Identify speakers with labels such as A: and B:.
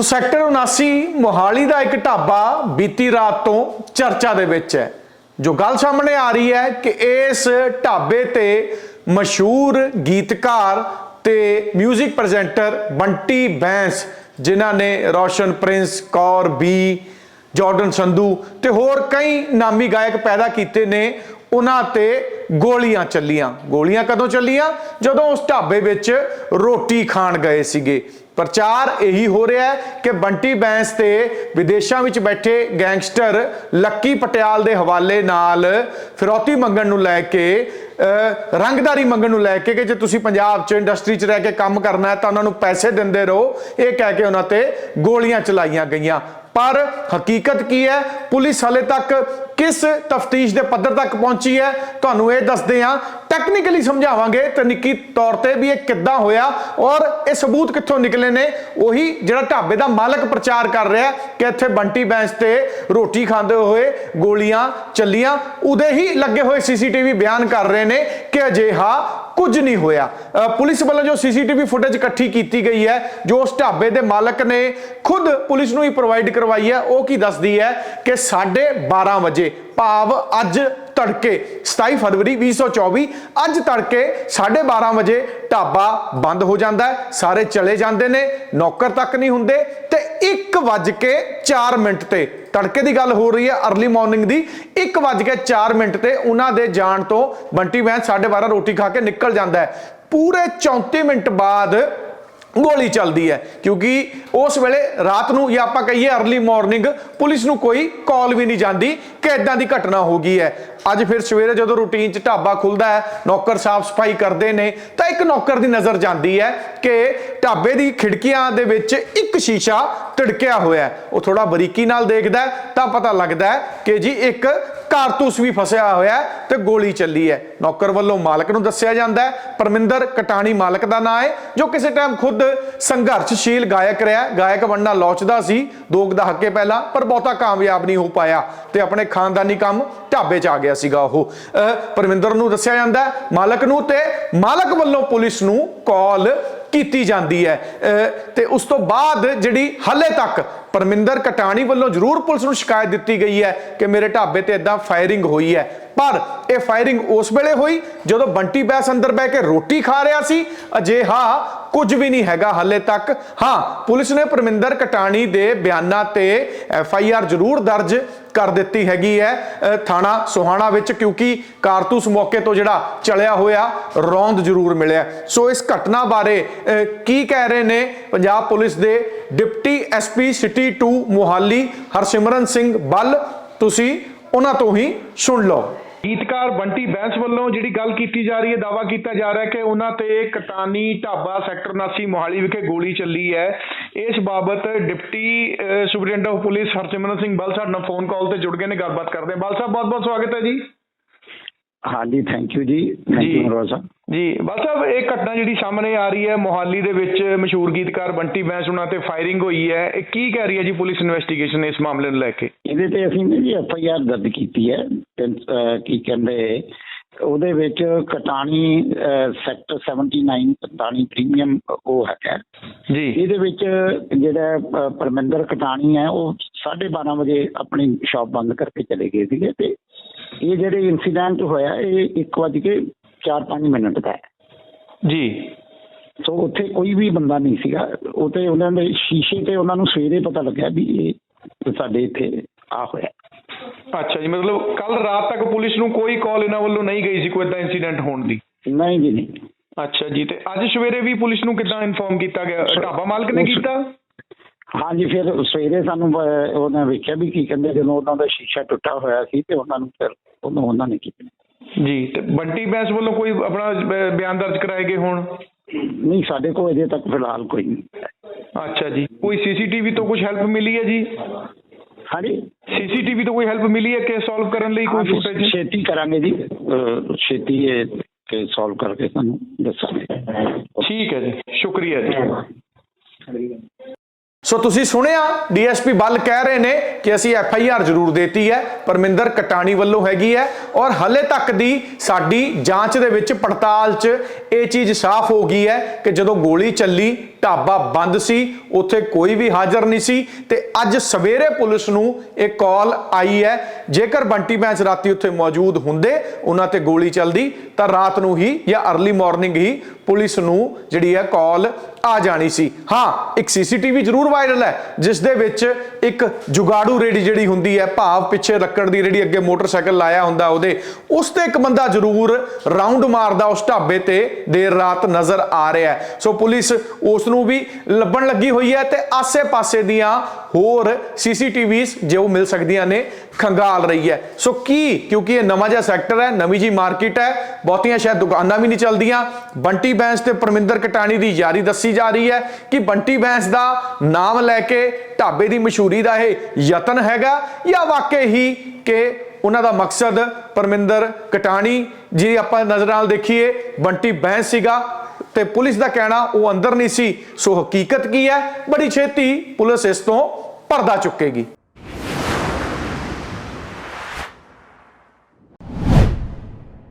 A: ਸੋ sector 79 Mohali ਦਾ ਇੱਕ ਢਾਬਾ ਬੀਤੀ ਰਾਤ ਤੋਂ ਚਰਚਾ ਦੇ ਵਿੱਚ ਹੈ, ਜੋ ਗੱਲ ਸਾਹਮਣੇ ਆ ਰਹੀ ਹੈ ਕਿ ਇਸ ਢਾਬੇ ਤੇ ਮਸ਼ਹੂਰ ਗੀਤਕਾਰ ਤੇ 뮤직 ਪ੍ਰੈਜ਼ੈਂਟਰ ਬੰਟੀ ਬੈਂਸ, ਜਿਨ੍ਹਾਂ ਨੇ Roshan Prince, Kaur B, Jordan Sandhu ਤੇ ਹੋਰ ਕਈ ਨਾਮੀ ਗਾਇਕ ਪੈਦਾ ਕੀਤੇ ਨੇ ਉਹਨਾਂ ਤੇ ਗੋਲੀਆਂ ਚੱਲੀਆਂ। ਗੋਲੀਆਂ ਕਦੋਂ ਚੱਲੀਆਂ? ਜਦੋਂ ਉਸ ਢਾਬੇ ਵਿੱਚ ਰੋਟੀ ਖਾਣ ਗਏ ਸੀਗੇ। ਪ੍ਰਚਾਰ ਇਹੀ ਹੋ ਰਿਹਾ ਹੈ ਕਿ ਬੰਟੀ ਬੈਂਸ ਤੇ ਵਿਦੇਸ਼ਾਂ ਵਿੱਚ ਬੈਠੇ ਗੈਂਗਸਟਰ ਲੱਕੀ ਪਟਿਆਲ ਦੇ ਹਵਾਲੇ ਨਾਲ ਫਿਰੌਤੀ ਮੰਗਣ ਨੂੰ ਲੈ ਕੇ ਰੰਗਦਾਰੀ ਮੰਗਣ ਨੂੰ ਲੈ ਕੇ ਕਿ ਜੇ ਤੁਸੀਂ ਪੰਜਾਬ 'ਚ ਇੰਡਸਟਰੀ 'ਚ ਰਹਿ ਕੇ ਕੰਮ ਕਰਨਾ ਹੈ ਤਾਂ ਉਹਨਾਂ ਨੂੰ ਪੈਸੇ ਦਿੰਦੇ ਰਹੋ। ਇਹ ਕਹਿ ਕੇ ਉਹਨਾਂ ਤੇ ਗੋਲੀਆਂ ਚਲਾਈਆਂ ਗਈਆਂ। ਪਰ ਹਕੀਕਤ ਕੀ ਹੈ? ਪੁਲਿਸ ਹਲੇ ਤੱਕ ਕਿਸ ਤਫਤੀਸ਼ ਦੇ ਪੱਧਰ ਤੱਕ ਪਹੁੰਚੀ ਹੈ? ਤੁਹਾਨੂੰ ਇਹ ਦੱਸਦੇ ਹਾਂ। ਟੈਕਨੀਕਲੀ ਸਮਝਾਵਾਂਗੇ ਤਕਨੀਕੀ ਤੌਰ ਤੇ ਵੀ ਇਹ ਕਿੱਦਾਂ ਹੋਇਆ ਔਰ ਇਹ ਸਬੂਤ ਕਿੱਥੋਂ ਨਿਕਲੇ ਨੇ? ਉਹੀ ਜਿਹੜਾ ਢਾਬੇ ਦਾ ਮਾਲਕ ਪ੍ਰਚਾਰ ਕਰ ਰਿਹਾ ਕਿ ਇੱਥੇ ਬੰਟੀ ਬੈਂਚ ਤੇ ਰੋਟੀ ਖਾਂਦੇ ਹੋਏ ਗੋਲੀਆਂ ਚੱਲੀਆਂ। ਉਹਦੇ ਹੀ ਲੱਗੇ ਹੋਏ ਸੀਸੀਟੀਵੀ ਬਿਆਨ ਕਰ ਰਹੇ ਨੇ ਕਿ ਅਜਿਹਾ ਕੁਝ ਨਹੀਂ ਹੋਇਆ। ਅ, ਪੁਲਿਸ ਵੱਲੋਂ ਜੋ ਸੀਸੀਟੀਵੀ ਫੁਟੇਜ ਇਕੱਠੀ ਕੀਤੀ ਗਈ ਹੈ ਜੋ ਉਸ ਢਾਬੇ ਦੇ ਮਾਲਕ ਨੇ ਖੁਦ ਪੁਲਿਸ ਨੂੰ ਹੀ ਪ੍ਰੋਵਾਈਡ ਕਰਵਾਈ ਹੈ ਉਹ ਕੀ ਦੱਸਦੀ ਹੈ ਕਿ 12:30 ਵਜੇ ਭਾਵ ਅੱਜ ਤੜਕੇ 27 ਫਰਵਰੀ 2024 ਅੱਜ ਤੜਕੇ 12:30 ਵਜੇ ਢਾਬਾ ਬੰਦ ਹੋ ਜਾਂਦਾ ਹੈ, ਸਾਰੇ ਚਲੇ ਜਾਂਦੇ ਨੇ, ਨੌਕਰ ਤੱਕ ਨਹੀਂ ਹੁੰਦੇ ਤੇ 1:04 ਮਿੰਟ ਤੇ, ਤੜਕੇ ਦੀ ਗੱਲ ਹੋ ਰਹੀ ਹੈ अर्ਲੀ ਮਾਰਨਿੰਗ ਦੀ 1:04 ਮਿੰਟ ਤੇ ਉਹਨਾਂ ਦੇ ਜਾਣ ਤੋਂ ਬੰਟੀ ਵੈਨ 12:30 ਰੋਟੀ ਖਾ ਕੇ ਨਿਕਲ ਜਾਂਦਾ ਹੈ। ਪੂਰੇ 34 ਮਿੰਟ ਬਾਅਦ ਗੋਲੀ ਚੱਲਦੀ ਹੈ, ਕਿਉਂਕਿ ਉਸ ਵੇਲੇ ਰਾਤ ਨੂੰ ਜਾਂ ਆਪਾਂ ਕਹੀਏ अर्ਲੀ ਮਾਰਨਿੰਗ ਪੁਲਿਸ ਨੂੰ ਕੋਈ ਕਾਲ ਵੀ ਨਹੀਂ ਜਾਂਦੀ ਕਿ ਇਦਾਂ ਦੀ ਘਟਨਾ ਹੋ ਗਈ ਹੈ। ਅੱਜ ਫਿਰ ਸਵੇਰੇ ਜਦੋਂ ਰੂਟੀਨ 'ਚ ਢਾਬਾ ਖੁੱਲਦਾ ਹੈ, ਨੌਕਰ ਸਾਫ਼ ਸਫ਼ਾਈ ਕਰਦੇ ਨੇ, ਤਾਂ ਇੱਕ ਨੌਕਰ ਦੀ ਨਜ਼ਰ ਜਾਂਦੀ ਹੈ ਕਿ ਢਾਬੇ ਦੀ ਖਿੜਕੀਆਂ ਦੇ ਵਿੱਚ ਇੱਕ ਸ਼ੀਸ਼ਾ ਟਿੜਕਿਆ ਹੋਇਆ ਹੈ। ਉਹ ਥੋੜਾ ਬਰੀਕੀ ਨਾਲ ਦੇਖਦਾ ਤਾਂ ਪਤਾ ਲੱਗਦਾ ਕਿ ਜੀ ਇੱਕ ਕਾਰਤੂਸ ਵੀ ਫਸਿਆ ਹੋਇਆ ਹੈ ਤੇ ਗੋਲੀ ਚੱਲੀ ਹੈ। ਨੌਕਰ ਵੱਲੋਂ ਮਾਲਕ ਨੂੰ ਦੱਸਿਆ ਜਾਂਦਾ ਹੈ, ਪਰਮਿੰਦਰ ਕਟਾਣੀ ਮਾਲਕ ਦਾ ਨਾਮ ਹੈ, ਜੋ ਕਿਸੇ ਟਾਈਮ ਖੁਦ ਸੰਘਰਸ਼ਸ਼ੀਲ ਗਾਇਕ ਰਿਹਾ ਗਾਇਕ ਬਣਨਾ ਲੋਚਦਾ ਸੀ ਦੋ ਕੁ ਦਹਾਕੇ ਪਹਿਲਾਂ, ਪਰ ਬਹੁਤਾ ਕਾਮਯਾਬ ਨਹੀਂ ਹੋ ਪਾਇਆ ਤੇ ਆਪਣੇ ਖਾਨਦਾਨੀ ਕੰਮ ਢਾਬੇ 'ਚ ਆ ਗਿਆ ਸੀਗਾ ਉਹ। ਅਹ ਪਰਮਿੰਦਰ ਨੂੰ ਦੱਸਿਆ ਜਾਂਦਾ ਮਾਲਕ ਨੂੰ ਤੇ ਮਾਲਕ ਵੱਲੋਂ ਪੁਲਿਸ ਨੂੰ ਕਾਲ ਕੀਤੀ ਜਾਂਦੀ ਹੈ। ਅਹ, ਤੇ ਉਸ ਤੋਂ ਬਾਅਦ ਜਿਹੜੀ ਹਲੇ ਤੱਕ ਪਰਮਿੰਦਰ ਕਟਾਣੀ ਵੱਲੋਂ ਜ਼ਰੂਰ ਪੁਲਿਸ ਨੂੰ ਸ਼ਿਕਾਇਤ ਦਿੱਤੀ ਗਈ ਹੈ ਕਿ ਮੇਰੇ ਢਾਬੇ ਤੇ ਇਦਾਂ ਫਾਇਰਿੰਗ ਹੋਈ ਹੈ। ਪਰ ਇਹ ਫਾਇਰਿੰਗ ਉਸ ਵੇਲੇ ਹੋਈ ਜਦੋਂ ਬੰਟੀ ਬੈਸ ਅੰਦਰ ਬਹਿ ਕੇ ਰੋਟੀ ਖਾ ਰਿਹਾ ਸੀ। ਅਜਿਹਾ ਕੁਝ ਵੀ ਨਹੀਂ ਹੈਗਾ ਹਲੇ ਤੱਕ। ਹਾਂ, ਪੁਲਿਸ ਨੇ ਪਰਮਿੰਦਰ ਕਟਾਣੀ ਦੇ ਬਿਆਨਾਂ ਤੇ ਐਫ ਆਈ ਆਰ ਜ਼ਰੂਰ ਦਰਜ ਕਰ ਦਿੱਤੀ ਹੈਗੀ ਹੈ ਥਾਣਾ ਸੋਹਾਣਾ ਵਿੱਚ, ਕਿਉਂਕਿ ਕਾਰਤੂਸ ਮੌਕੇ ਤੋਂ ਜਿਹੜਾ ਚਲਿਆ ਹੋਇਆ ਰੌਂਦ ਜ਼ਰੂਰ ਮਿਲਿਆ। ਸੋ ਇਸ ਘਟਨਾ ਬਾਰੇ ਕੀ ਕਹਿ ਰਹੇ ਨੇ ਪੰਜਾਬ ਪੁਲਿਸ ਦੇ deputy SP city 2 Mohali Harsimran Singh Bal? ਤੁਸੀਂ ਉਹਨਾਂ ਤੋਂ ਹੀ ਸੁਣ ਲਓ। ਗੀਤਕਾਰ ਬੰਟੀ ਬੈਂਸ ਵੱਲੋਂ ਜਿਹੜੀ ਗੱਲ ਕੀਤੀ ਜਾ ਰਹੀ ਹੈ ਦਾਵਾ ਕੀਤਾ ਜਾ ਰਿਹਾ ਹੈ ਕਿ ਉਹਨਾਂ ਤੇ ਕਟਾਨੀ ਢਾਬਾ ਸੈਕਟਰ 79 ਮੋਹਾਲੀ ਵਿਖੇ ਗੋਲੀ ਚੱਲੀ ਹੈ। ਇਸ ਬਾਬਤ deputy uh, superintendent of police Harsimran Singh Bal ਸਾਡੇ ਨਾਲ ਫੋਨ ਕਾਲ ਤੇ ਜੁੜ ਗਏ ਨੇ ਗੱਲਬਾਤ ਕਰਦੇ ਹਾਂ। ਬਲ ਸਾਹਿਬ ਬਹੁਤ ਬਹੁਤ ਸਵਾਗਤ ਹੈ ਜੀ।
B: ਹਾਂਜੀ ਥੈਂਕ ਯੂ ਜੀ। ਥੈਂਕ। ਯੂ ਮਨੋਜ ਸਾਹਿਬ।
A: ਜੀ ਬਲ ਸਾਹਿਬ ਇਹ ਘਟਨਾ ਜਿਹੜੀ ਸਾਹਮਣੇ ਆ ਰਹੀ ਹੈ ਮੋਹਾਲੀ ਦੇ ਵਿੱਚ ਮਸ਼ਹੂਰ ਗੀਤਕਾਰ ਬੰਟੀ ਬੈਂਸ ਉਹਨਾਂ ਤੇ ਫਾਇਰਿੰਗ ਹੋਈ ਹੈ। ਇਹ ਕੀ ਕਹਿ ਰਹੀ ਹੈ ਜੀ ਪੁਲਿਸ ਇਨਵੈਸਟੀਗੇਸ਼ਨ ਇਸ ਮਾਮਲੇ ਨੂੰ ਲੈ ਕੇ?
B: ਇਹਦੇ ਤੇ ਅਸੀਂ ਨੇ ਜੀ ਐਫ ਆਈ ਆਰ ਦਰਜ ਕੀਤੀ ਹੈ। ਕੀ ਕਹਿੰਦੇ ਉਹਦੇ ਵਿੱਚ ਕਟਾਣੀ ਸੈਕਟਰ 79 ਕਟਾਣੀ ਪ੍ਰੀਮੀਅਮ ਉਹ ਹੈਗਾ।
A: ਜੀ।
B: ਇਹਦੇ ਵਿੱਚ ਜਿਹੜਾ ਪਰਮਿੰਦਰ ਕਟਾਣੀ ਹੈ ਉਹ 12:30 ਵਜੇ ਆਪਣੀ ਸ਼ਾਪ ਬੰਦ ਕਰਕੇ ਚਲੇ ਗਏ ਸੀਗੇ ਤੇ ਇਹ ਜਿਹੜੇ ਇਨਸੀਡੈਂਟ ਹੋਇਆ ਇਹ 1:04 ਮਿੰਟ ਦਾ ਹੈ।
A: ਜੀ।
B: ਸੋ ਉੱਥੇ ਕੋਈ ਵੀ ਬੰਦਾ ਨਹੀਂ ਸੀਗਾ। ਉਹ ਤੇ ਉਹਨਾਂ ਦੇ ਸ਼ੀਸ਼ੇ ਤੇ ਉਹਨਾਂ ਨੂੰ ਸਵੇਰੇ ਪਤਾ ਲੱਗਿਆ ਵੀ ਇਹ ਸਾਡੇ ਇੱਥੇ ਆ ਹੋਇਆ।
A: ਅੱਛਾ ਜੀ ਮਤਲਬ ਕੱਲ ਰਾਤ ਤੱਕ ਪੁਲਿਸ ਨੂੰ ਕੋਈ ਕਾਲ ਇਹਨਾਂ ਵੱਲੋਂ ਨਹੀਂ ਗਈ ਸੀ ਕੋਈ ਇਦਾਂ ਇਨਸੀਡੈਂਟ ਹੋਣ ਦੀ?
B: ਨਹੀਂ ਜੀ ਨਹੀਂ।
A: ਅੱਛਾ ਜੀ ਤੇ ਅੱਜ ਸਵੇਰੇ ਵੀ ਪੁਲਿਸ ਨੂੰ ਕਿੱਦਾਂ ਇਨਫੋਰਮ ਕੀਤਾ ਗਿਆ? ਢਾਬਾ ਮਾਲਕ ਨੇ ਕੀਤਾ?
B: ਹਾਂਜੀ ਫਿਰ ਸਵੇਰੇ ਸਾਨੂੰ ਅਹ, ਉਹਨਾਂ ਵੇਖਿਆ ਵੀ ਕੀ ਕਹਿੰਦੇ ਜਦੋਂ ਉਹਨਾਂ ਦਾ ਸ਼ੀਸ਼ਾ ਟੁੱਟਾ ਹੋਇਆ ਸੀ ਤੇ ਉਹਨਾਂ ਨੂੰ ਫਿਰ ਉਹਨੂੰ ਉਹਨਾਂ ਨੇ ਕੀਤਾ।
A: ਜੀ ਤੇ ਬੰਟੀ ਬੈਂਸ ਵੱਲੋਂ ਕੋਈ ਆਪਣਾ ਬ- ਬਿਆਨ ਦਰਜ ਕਰਾਏ ਗਏ ਹੋਣ?
B: ਨਹੀਂ ਸਾਡੇ ਕੋਲ ਅਜੇ ਤੱਕ ਫਿਲਹਾਲ ਕੋਈ ਨਹੀਂ।
A: ਅੱਛਾ ਜੀ। ਕੋਈ ਸੀਸੀਟੀਵੀ ਤੋਂ ਕੁਝ ਹੈਲਪ ਮਿਲੀ ਹੈ ਜੀ?
B: ਹਾਂਜੀ?
A: ਸੀਸੀਟੀਵੀ ਤੋਂ ਕੋਈ ਹੈਲਪ ਮਿਲੀ ਹੈ ਕਿ ਸੋਲਵ ਕਰਨ ਲਈ ਕੋਈ
B: ਹਾਂਜੀ,
A: ਫੁਟੇਜ?
B: ਛੇਤੀ ਕਰਾਂਗੇ ਜੀ। ਅਹ, ਛੇਤੀ ਇਹ ਕੇ ਸੋਲਵ ਕਰਕੇ ਤੁਹਾਨੂੰ ਦੱਸਾਂਗੇ।
A: ਠੀਕ ਹੈ ਜੀ। ਸ਼ੁਕਰੀਆ ਜੀ। ਸੋ ਤੁਸੀਂ ਸੁਣਿਆ ਡੀਐਸਪੀ ਬੱਲ ਕਹਿ ਰਹੇ ਨੇ ਕਿ ਅਸੀਂ ਐਫ ਆਈ ਆਰ ਜ਼ਰੂਰ ਦੇਤੀ ਹੈ, ਪਰਮਿੰਦਰ ਕਟਾਣੀ ਵੱਲੋਂ ਹੈਗੀ ਹੈ ਔਰ ਹਲੇ ਤੱਕ ਦੀ ਸਾਡੀ ਜਾਂਚ ਦੇ ਵਿੱਚ ਪੜਤਾਲ 'ਚ ਇਹ ਚੀਜ਼ ਸਾਫ਼ ਹੋ ਗਈ ਹੈ ਕਿ ਜਦੋਂ ਗੋਲੀ ਚੱਲੀ, ਢਾਬਾ ਬੰਦ ਸੀ, ਉੱਥੇ ਕੋਈ ਵੀ ਹਾਜ਼ਰ ਨਹੀਂ ਸੀ ਤੇ ਅੱਜ ਸਵੇਰੇ ਪੁਲਿਸ ਨੂੰ ਇਹ ਕਾਲ ਆਈ ਹੈ। ਜੇਕਰ ਬੰਟੀ ਬੈਂਸ ਰਾਤੀ ਉੱਥੇ ਮੌਜੂਦ ਹੁੰਦੇ, ਉਹਨਾਂ ਤੇ ਗੋਲੀ ਚੱਲਦੀ, ਤਾਂ ਰਾਤ ਨੂੰ ਹੀ ਜਾਂ ਅਰਲੀ ਮਾਰਨਿੰਗ ਹੀ ਪੁਲਿਸ ਨੂੰ ਜਿਹੜੀ ਹੈ ਕਾਲ ਆ ਜਾਣੀ ਸੀ। ਹਾਂ, ਇੱਕ ਸੀਸੀਟੀਵੀ ਜ਼ਰੂਰ ਵਾਇਰਲ ਹੈ ਜਿਸ ਦੇ ਵਿੱਚ ਇੱਕ ਜੁਗਾੜੂ ਰੇੜੀ ਜਿਹੜੀ ਹੁੰਦੀ ਹੈ, ਭਾਵ ਪਿੱਛੇ ਲੱਕੜ ਦੀ ਰੇੜੀ, ਅੱਗੇ ਮੋਟਰਸਾਈਕਲ ਲਾਇਆ ਹੁੰਦਾ ਉਹਦੇ, ਉਸ ਤੇ ਇੱਕ ਬੰਦਾ ਜ਼ਰੂਰ ਰਾਉਂਡ ਮਾਰਦਾ ਉਸ ਢਾਬੇ ਤੇ, ਦੇਰ ਰਾਤ ਨਜ਼ਰ ਆ ਰਿਹਾ ਹੈ। ਸੋ ਪੁਲਿਸ ਉਸ ਨੂੰ ਵੀ ਲੱਭਣ ਲੱਗੀ ਹੋਈ ਹੈ ਤੇ ਆਸੇ-ਪਾਸੇ ਦੀਆਂ ਹੋਰ ਸੀਸੀਟੀਵੀਜ਼ ਜੋ ਮਿਲ ਸਕਦੀਆਂ ਨੇ, ਖੰਗਾਲ ਰਹੀ ਹੈ। ਸੋ ਕੀ? ਕਿਉਂਕਿ ਇਹ ਨਵਾਂ ਜਿਹਾ ਸੈਕਟਰ ਹੈ, ਨਵੀਂ ਜੀ ਮਾਰਕੀਟ ਹੈ, ਬਹੁਤੀਆਂ ਸ਼ਾਇਦ ਦੁਕਾਨਾਂ ਵੀ ਨਹੀਂ ਚੱਲਦੀਆਂ। ਬੰਟੀ ਬੈਂਸ ਤੇ ਪਰਮਿੰਦਰ ਕਟਾਣੀ ਦੀ ਯਾਰੀ ਦੱਸੀ ਜਾ ਰਹੀ ਹੈ ਕਿ ਬੰਟੀ ਬੈਂਸ ਦਾ ਨਾਮ ਲੈ ਕੇ ਢਾਬੇ ਦੀ ਮਸ਼ਹੂਰੀ ਦਾ ਇਹ ਯਤਨ ਹੈਗਾ ਜਾਂ ਵਾਕਈ ਹੀ ਕਿ ਉਹਨਾਂ ਦਾ ਮਕਸਦ ਪਰਮਿੰਦਰ ਕਟਾਣੀ ਜੀ ਆਪਾਂ ਨਜ਼ਰ ਨਾਲ ਦੇਖੀਏ, ਬੰਟੀ ਬੈਂਸ ਸੀਗਾ ਤੇ ਪੁਲਿਸ ਦਾ ਕਹਿਣਾ ਉਹ ਅੰਦਰ ਨਹੀਂ ਸੀ। ਸੋ ਹਕੀਕਤ ਕੀ ਹੈ? ਬੜੀ ਛੇਤੀ ਪੁਲਿਸ ਇਸ ਤੋਂ ਪਰਦਾ ਚੁੱਕੇਗੀ।